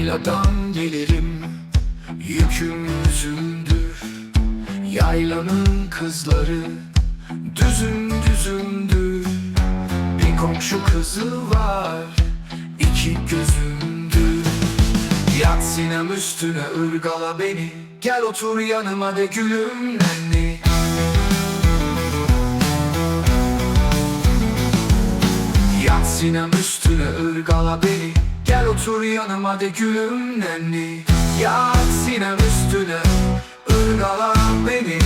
Yayladan gelirim Yüküm yüzümdür. Yaylanın kızları Düzüm düzümdür Bir komşu kızı var iki gözümdür. Yat sinem üstüne ırgala beni. Gel otur yanıma de gülüm nenni. Yat sinem üstüne ırgala beni Gel otur yanıma de gülüm nenni. Yat sinem üstüne ırgala beni.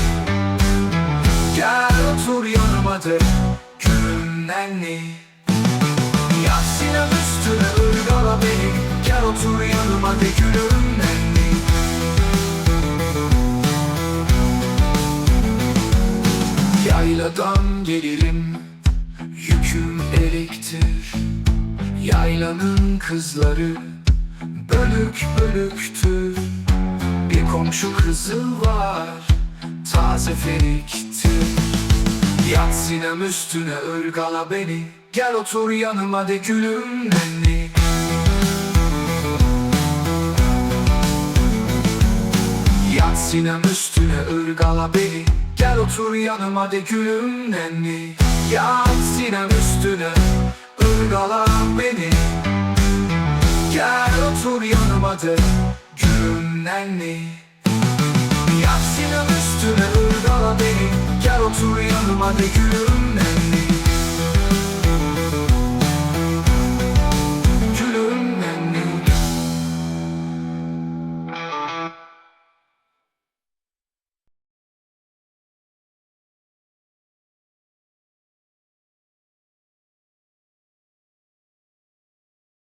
Gel otur yanıma de gülüm nenni. Yat sinem üstüne ırgala beni. Gel otur yanıma de gülüm nenni. Yayladan gelirim Yaylanın kızları Bölük bölüktür Bir komşu kızı var Taze feriktir Yat sinem üstüne ırgala beni. Gel otur yanıma de gülüm nenni Yat sinem üstüne ırgala beni. Gel otur yanıma de gülüm nenni Yat sinem üstüne ırgala beni Gel otur yanıma de gülüm nenni. Yat sinem üstüne ırgala beni. Gel otur yanıma de gülüm